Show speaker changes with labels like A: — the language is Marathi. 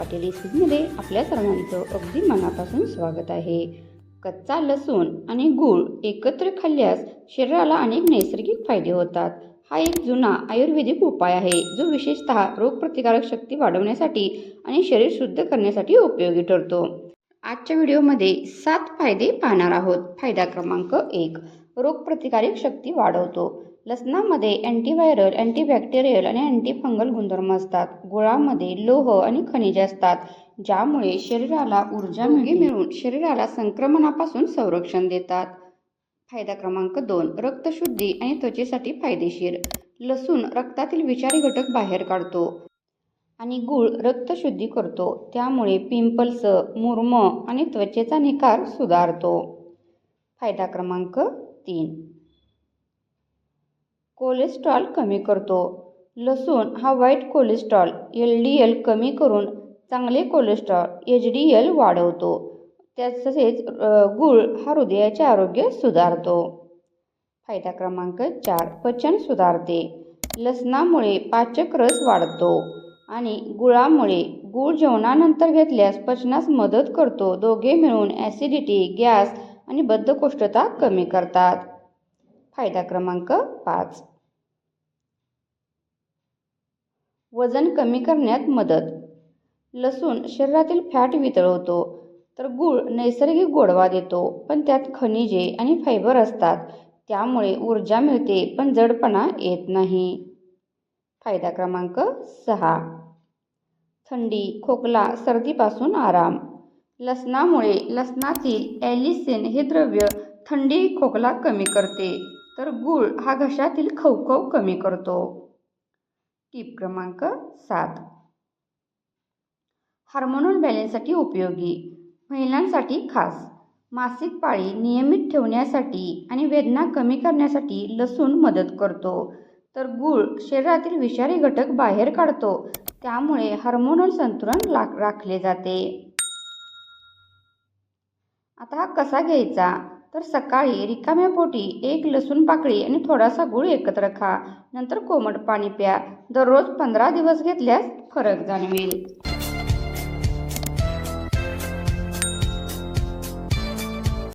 A: रेसिपीमध्ये आपल्या सर्वांचं अगदी मनापासून स्वागत आहे. कच्चा लसूण आणि गूळ एकत्र खाल्ल्यास शरीराला अनेक नैसर्गिक फायदे होतात. हा एक जुना आयुर्वेदिक उपाय आहे जो विशेषतः रोगप्रतिकारक शक्ती वाढवण्यासाठी आणि शरीर शुद्ध करण्यासाठी उपयोगी ठरतो. आजच्या व्हिडिओमध्ये सात फायदे पाहणार आहोत. फायदा क्रमांक एक रोगप्रतिकारक शक्ती वाढवतो. लसणामध्ये अँटीव्हायरल अँटीबॅक्टेरियल आणि अँटीफंगल गुणधर्म असतात. गुळामध्ये लोह आणि खनिजे असतात. ज्यामुळे शरीराला ऊर्जा मिळून शरीराला संक्रमणापासून संरक्षण देतात. फायदा क्रमांक दोन रक्तशुद्धी आणि त्वचेसाठी फायदेशीर. लसूण रक्तातील विषारी घटक बाहेर काढतो आणि गूळ रक्तशुद्धी करतो. त्यामुळे पिंपल्स मुर्म आणि त्वचेचा निकार सुधारतो. फायदा क्रमांक तीन. कोलेस्ट्रॉल कमी करतो. लसूण हा वाईट कोलेस्ट्रॉल एल डी एल कमी करून चांगले कोलेस्ट्रॉल एच डी एल वाढवतो. तसेच गुळ गूळ हा हृदयाचे आरोग्य सुधारतो. फायदा क्रमांक चार पचन सुधारते. लसणामुळे पाचक रस वाढतो आणि गुळामुळे गूळ जेवणानंतर घेतल्यास पचनास मदत करतो. दोघे मिळून ॲसिडिटी गॅस आणि बद्धकोष्ठता कमी करतात. फायदा क्रमांक पाच. वजन कमी करण्यात मदत. लसूण शरीरातील फॅट वितळवतो तर गूळ नैसर्गिक गोडवा देतो पण त्यात खनिजे आणि फायबर असतात. त्यामुळे ऊर्जा मिळते पण जडपणा येत नाही. फायदा क्रमांक सहा. थंडी खोकला सर्दीपासून आराम. लसणामुळे लसणातील ॲलिसिन हे द्रव्य थंडी खोकला कमी करते तर गूळ हा घशातील खवखव कमी करतो. टीप क्रमांक सात. हार्मोनल बॅलन्ससाठी उपयोगी महिलांसाठी खास. मासिक पाळी नियमित ठेवण्यासाठी आणि वेदना कमी करण्यासाठी लसूण मदत करतो तर गूळ शरीरातील विषारी घटक बाहेर काढतो त्यामुळे हार्मोनल संतुलन राखले जाते. आता हा कसा घ्यायचा? तर सकाळी रिकाम्या पोटी एक लसूण पाकळी आणि थोडासा गूळ एकत्र खा. नंतर कोमट पाणी प्या. दररोज पंधरा दिवस घेतल्यास फरक जाणवेल.